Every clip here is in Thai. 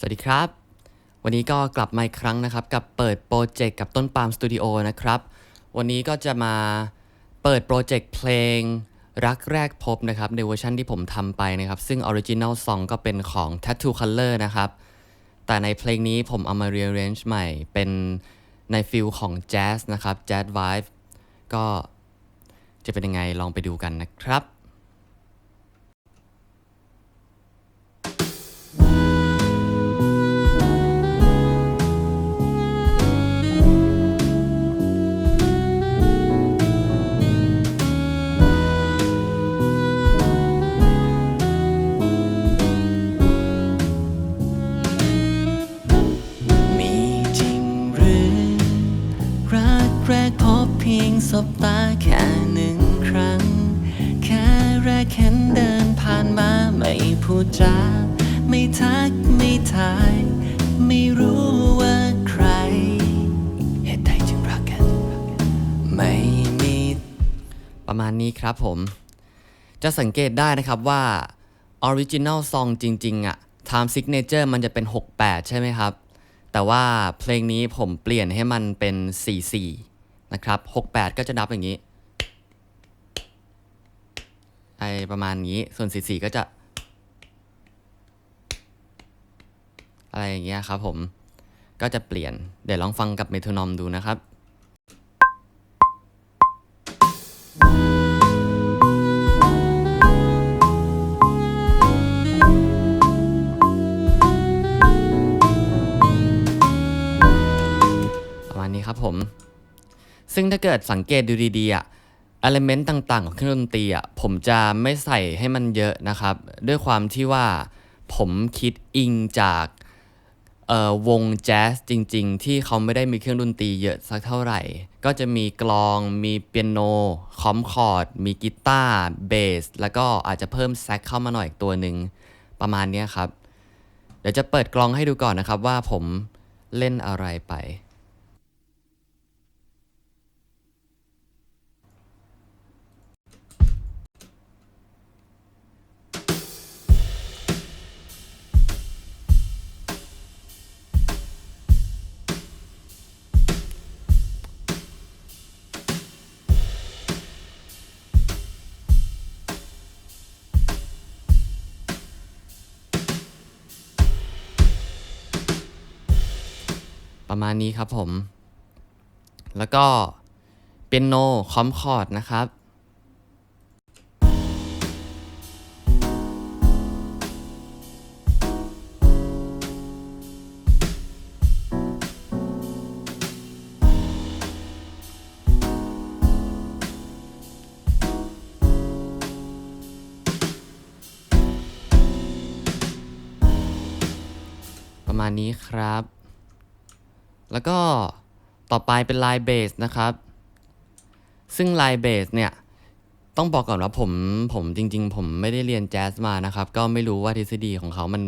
สวัสดีครับ วันนี้ก็กลับมาอีกครั้งนะครับ กับเปิดโปรเจกต์กับต้นปาล์มสตูดิโอนะครับ วันนี้ก็จะมาเปิดโปรเจกต์เพลงรักแรกพบนะครับ ในเวอร์ชันที่ผมทำไปนะครับ ซึ่งออริจินัลซองก็เป็นของ Tattoo Color นะครับ แต่ในเพลงนี้ผมเอามา rearrange ใหม่ เป็นในฟิลของแจ๊สนะครับ Jazz Vibe ก็จะเป็นยังไงลองไปดูกันนะครับ สบตาแค่หนึ่งครั้ง แค่แรกเห็นเดินผ่านมาไม่พูดจา ไม่ทักไม่ทาย ไม่รู้ว่าใคร เหตุใดจึงรักกัน ไม่มีประมาณนี้ครับผม จะสังเกตได้นะครับว่า Original Song จริง ๆอะ Time Signature มันจะเป็น 68 ใช่ไหมครับ แต่ว่าเพลงนี้ผมเปลี่ยนให้มันเป็น 44 นะครับ68 ก็จะนับอย่างนี้ไอประมาณนี้ส่วน 44 ก็จะ อะไรอย่างเงี้ยครับผมก็จะเปลี่ยน เดี๋ยวลองฟังกับเมโทรนอมดูนะครับประมาณนี้ครับผม ซึ่งถ้าเกิดสังเกตดูดีๆอะอ l เมนต์ต่างๆ ของเครื่องดนตรีอะผมจะไม่ใส่ให้มันเยอะนะครับ ด้วยความที่ว่าผมคิดอิงจากวงแจ๊สจริง ๆ ที่เขาไม่ได้มีเครื่องดนตรีเยอะสักเท่าไหร่ ก็จะมีกลองมีเปียโน คอมคอร์ด มีกีตาร์เบส แล้วก็อาจจะเพิ่มแซกเข้ามาหน่อยอีกตัวหนึ่งประมาณนี้ครับ เดี๋ยวจะเปิดกลองให้ดูก่อนนะครับว่าผมเล่นอะไรไป ประมาณนี้ครับผม แล้วก็เปียโนคอมคอร์ดนะครับประมาณนี้ครับ แล้วก็ต่อไปเป็นลายเบสนะครับ ซึ่งลายเบสเนี่ยต้องบอกก่อนว่าผมผมจริง ๆ ผมไม่ได้เรียนแจ๊สมานะครับ ก็ไม่รู้ว่าทฤษฎีของเขามัน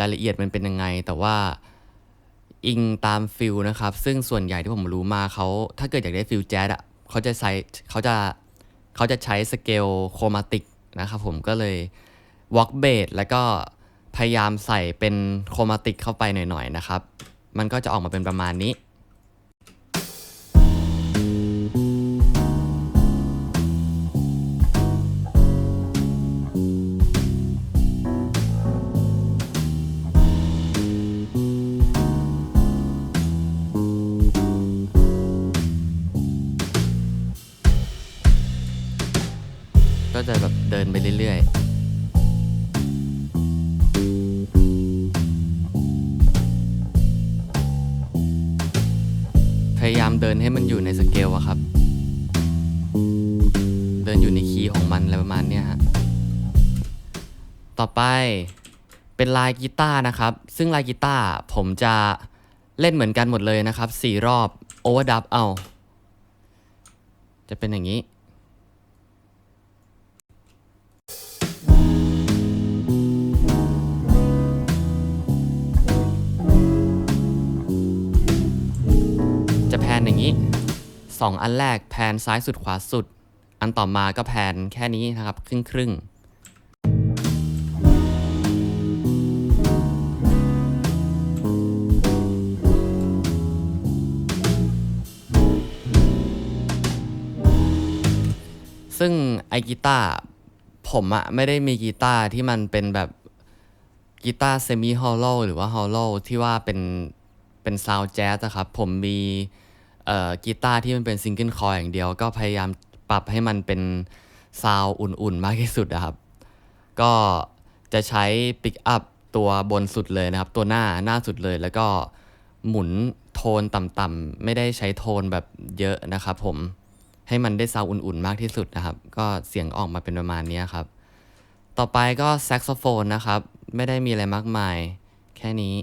รายละเอียดมันเป็นยังไง แต่ว่าอิงตามฟิลนะครับ ซึ่งส่วนใหญ่ที่ผมรู้มาเขาถ้าเกิดอยากได้ฟิลแจ๊สอะเขาจะใช้เขาจะเขาจะใช้สเกลโครมาติกนะครับผมก็เลยวอล์กเบสแล้วก็พยายามใส่เป็นโครมาติกเข้าไปหน่อย ๆ นะครับ มันก็จะออกมาเป็นประมาณนี้ ก็จะแบบเดินไปเรื่อยๆ เดินให้มันอยู่ในสเกลอะครับ เดินอยู่ในคีย์ของมันอะไรประมาณเนี้ยฮะ ต่อไปเป็นลายกีตาร์นะครับ ซึ่งลายกีตาร์ผมจะเล่นเหมือนกันหมดเลยนะครับสี่รอบโอเวอร์ดับเอา จะเป็นอย่างนี้ อางนี้ 2 อันแรกแพนซ้ายสุดขวาสุด อันต่อมาก็แพนแค่นี้นะครับ ครึ่งครึ่งซึ่งไอกีตาร์ผมอะไม่ได้มีกีตาร์ที่มันเป็นแบบกีตาร์เซมิฮอลโลหรือว่าฮอลโลที่ว่าเป็นเป็นซาวด์แจ๊สอะครับ ผมมี กีตาร์ที่มันเป็นซิงเกิลคอร์อย่างเดียว ก็พยายามปรับให้มันเป็นซาวอุ่นๆ มากที่สุดอะครับ ก็จะใช้ปิกอัพตัวบนสุดเลยนะครับ ตัวหน้าหน้าสุดเลย แล้วก็หมุนโทนต่ำๆไม่ได้ใช้โทนแบบเยอะนะครับผมให้มันได้ซาวอุ่นๆ มากที่สุดนะครับ ก็เสียงออกมาเป็นประมาณนี้ครับ ต่อไปก็แซกโซโฟนนะครับ ไม่ได้มีอะไรมากมาย แค่นี้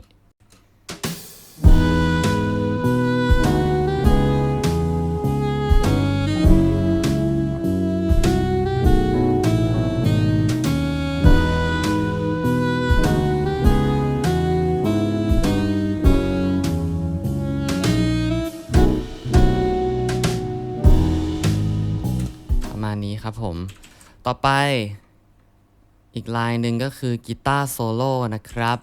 ครับผม ต่อไป อีกลายหนึ่งก็คือกีตาร์โซโล่นะครับ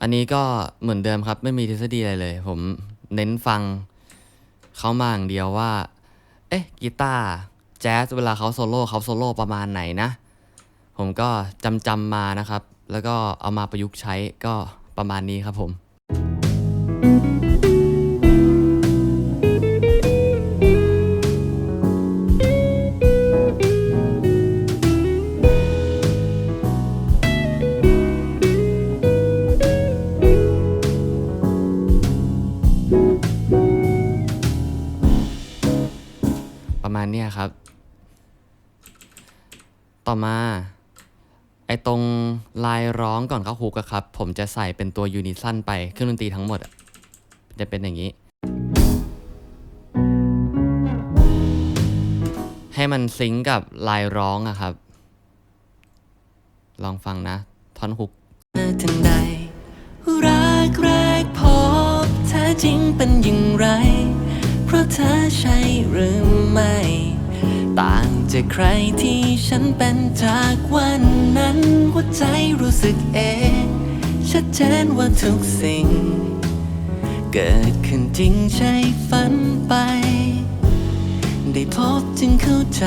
อันนี้ก็เหมือนเดิมครับ ไม่มีทฤษฎีอะไรเลย ผมเน้นฟังเขามาอย่างเดียวว่า เอ๊ะกีตาร์แจ๊สเวลาเขาโซโล่เขาโซโล่ประมาณไหนนะ ผมก็จำจำๆมานะครับ แล้วก็เอามาประยุกต์ใช้ก็ประมาณนี้ครับผม ต่อมา ไอตรงลายร้องก่อนเข้าฮุกอะครับ ผมจะใส่เป็นตัวยูนิซันไปเครื่องดนตรีทั้งหมดอะจะเป็นอย่างนี้ ให้มันซิงกับลายร้องอะครับ ลองฟังนะ ท่อนฮุกทันใดรักแรกพบแท้จริงเป็นอย่างไร เพราะเธอใช่หรือไม่ ต่างจากใครที่ฉันเป็นจากวันนั้นหัวใจรู้สึกเองชัดเจนว่าทุกสิ่ง เกิดขึ้นจริงใช่ฝันไป ได้พบจึงเข้าใจ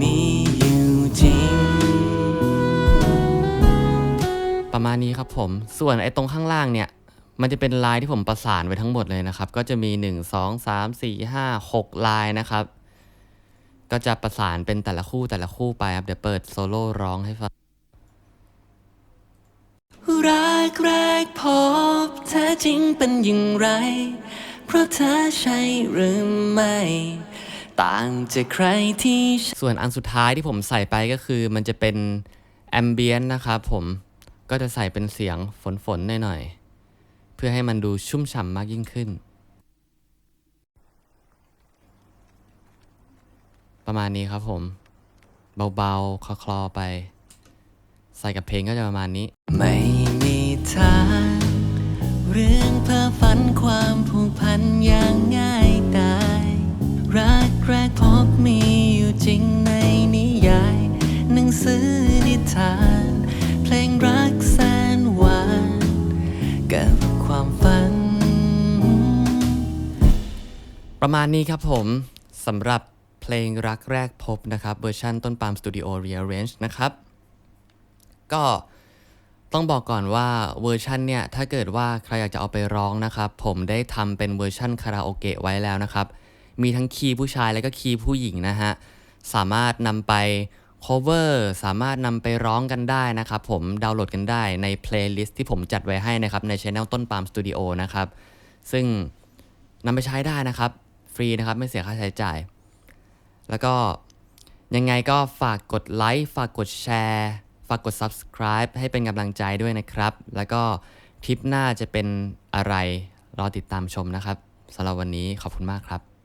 มีอยู่จริง ประมาณนี้ครับผม ส่วนไอ้ตรงข้างล่างเนี่ย มันจะเป็นลายที่ผมประสานไว้ทั้งหมดเลยนะครับ ก็จะมี 1 2 3 4 5 6ลายนะครับ ก็จะประสานเป็นแต่ละคู่แต่ละคู่ไปครับเดี๋ยวเปิดโซโล่ร้องให้ฟังรักแรกพบแท้จริงเป็นอย่างไร เพราะเธอใช่หรือไม่ ต่างจากใครที่ฉันส่วนอันสุดท้ายที่ผมใส่ไปก็คือมันจะเป็นแอมเบียนนะครับผมก็จะใส่เป็นเสียงฝนๆหน่อยๆเพื่อให้มันดูชุ่มฉ่ำมากยิ่งขึ้น ประมาณนี้ครับผม เบาๆ คลอๆไป ใส่กับเพลงก็จะประมาณนี้ ไม่มีทางเรื่องเพ้อฝันความผูกพันอย่างง่ายดายรักแรกพบมีอยู่จริงในนิยาย หนังสือนิทาน เพลงรักแสนหวาน กับความฝัน ประมาณนี้ครับผมสำหรับ เพลงรักแรกพบนะครับเวอร์ชันต้นปามสตูดิโอ Rearrange นะครับ ก็ต้องบอกก่อนว่าเวอร์ชันเนี่ย ถ้าเกิดว่าใครอยากจะเอาไปร้องนะครับ ผมได้ทำเป็นเวอร์ชันคาราโอเกะไว้แล้วนะครับ มีทั้งคีย์ผู้ชายและก็คีย์ผู้หญิงนะฮะ สามารถนำไป cover สามารถนำไปร้องกันได้นะครับ ผมดาวน์โหลดกันได้ในเพลย์ลิสต์ที่ผมจัดไว้ให้นะครับ ในช anel ต้นปามสตูดิโอนะครับ ซึ่งนำไปใช้ได้นะครับ ฟรีนะครับไม่เสียค่าใช้จ่าย แล้วก็ยังไงก็ฝากกดไลค์ฝากกดแชร์ฝากกด subscribe ให้เป็นกำลังใจด้วยนะครับ แล้วก็ทริปหน้าจะเป็นอะไร รอติดตามชมนะครับสำหรับวันนี้ขอบคุณมากครับ